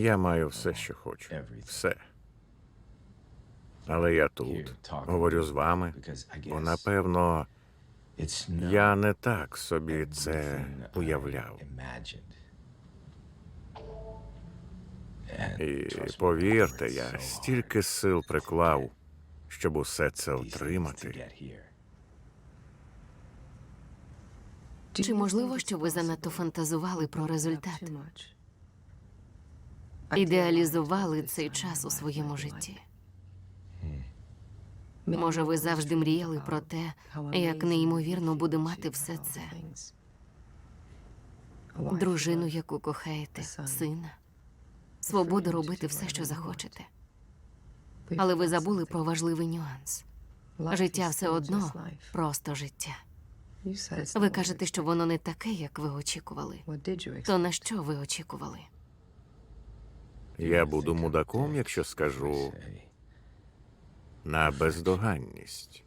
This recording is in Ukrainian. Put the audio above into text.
Я маю все, що хочу. Все. Але я тут говорю з вами, бо напевно я не так собі це уявляв. І повірте, я стільки сил приклав, щоб усе це отримати. Чи можливо, що ви занадто фантазували про результат? Ідеалізували цей час у своєму житті? Може, ви завжди мріяли про те, як неймовірно буде мати все це? Дружину, яку кохаєте, сина, свободу робити все, що захочете. Але ви забули про важливий нюанс. Життя все одно просто життя. Ви кажете, що воно не таке, як ви очікували. То на що ви очікували? Я буду мудаком, якщо скажу на бездоганність.